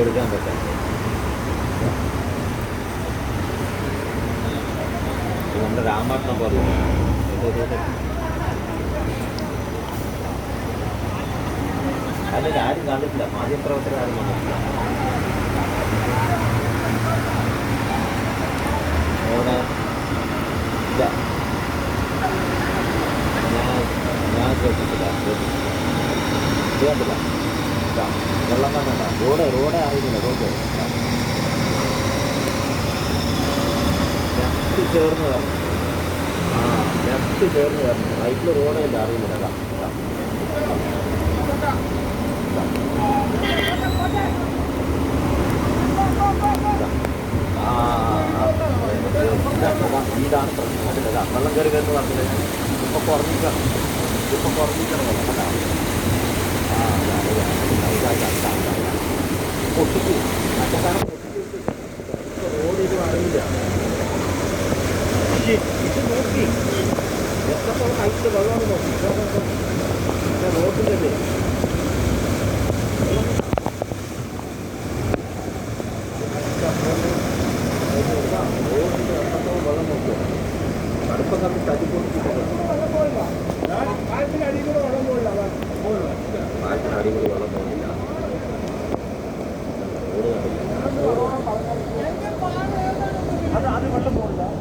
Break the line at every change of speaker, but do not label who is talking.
എടുക്കാൻ പറ്റാം നമ്മുടെ രാമാട്ടണം പോലെ അതിൽ ആരും കണ്ടിട്ടില്ല. മാധ്യമപ്രവർത്തകർ ആരും കണ്ടിട്ടില്ല. ഞാൻ ഞാൻ ശ്രദ്ധിച്ചില്ല ശ്രദ്ധിച്ചില്ല ഇതാ, വെള്ളം കണ്ട റോഡ് റോഡ് അറിയുന്നില്ല റോഡ്. ലെഫ്റ്റ് ചേർന്ന് വരണം. ആ ലെഫ്റ്റ് ചേർന്ന് വരണം. റൈറ്റിൽ ആ, ഇതാ, ഇതാ, ഇതാണ് പ്രശ്നം. കണ്ടില്ലേ? വെള്ളം കയറി കയറുന്ന പറഞ്ഞില്ല? ഇപ്പൊ കുറഞ്ഞിക്കണം ഇപ്പൊ കുറഞ്ഞിക്കണം വെള്ളം കണ്ടാ ആ ഇതാ, ഇതാ, ഇതാ, ഇതാ, ഇതാ, ഇതാ, ഇതാ, ഇതാ. പൊട്ടിച്ചു മറ്റേ റോഡ് ഇത് അറിയില്ല ഇത് നോക്കി എത്രത്തോളം ഹൈറ്റ് വെള്ളം നോക്കി നോക്കുക അടുപ്പം കത്തി തടി പൊട്ടിച്ചിട്ട് मतलब बोल रहा है।